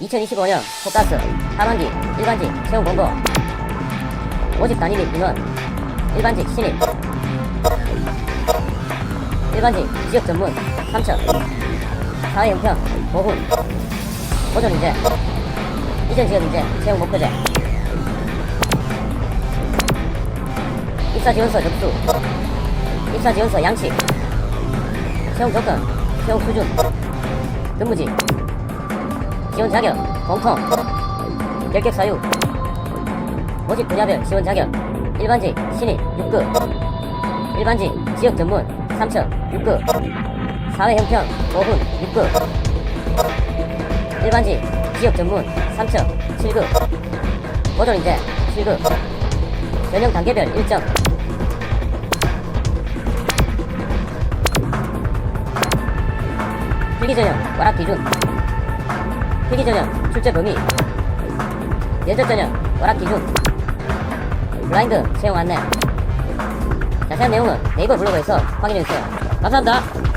2025년 포가스 하반기 일반직 채용 공고. 모집 단위 및 인원 일반직 신입. 일반직 지역 전문 3천 사회 형평 보훈. 보존 인재 이전 지역 인재 채용 목표제. 입사 지원서 접수. 입사 지원서 양식. 채용 조건 채용 수준. 근무지 지원 자격 공통. 결격 사유. 모집 분야별 지원 자격 일반직 신입 6급. 일반직 지역 전문 3천 6급. 사회 형평 보훈 6급. 일반직 지역 전문 3천 7급. 보존 인재 7급. 전형 단계별 일정. 필기 전형 와락 기준 필기 전형 출제 범위. 면접 전형 와락 기준. 블라인드 채용 안내. 자세한 내용은 네이버 블로그에서 확인해주세요. 감사합니다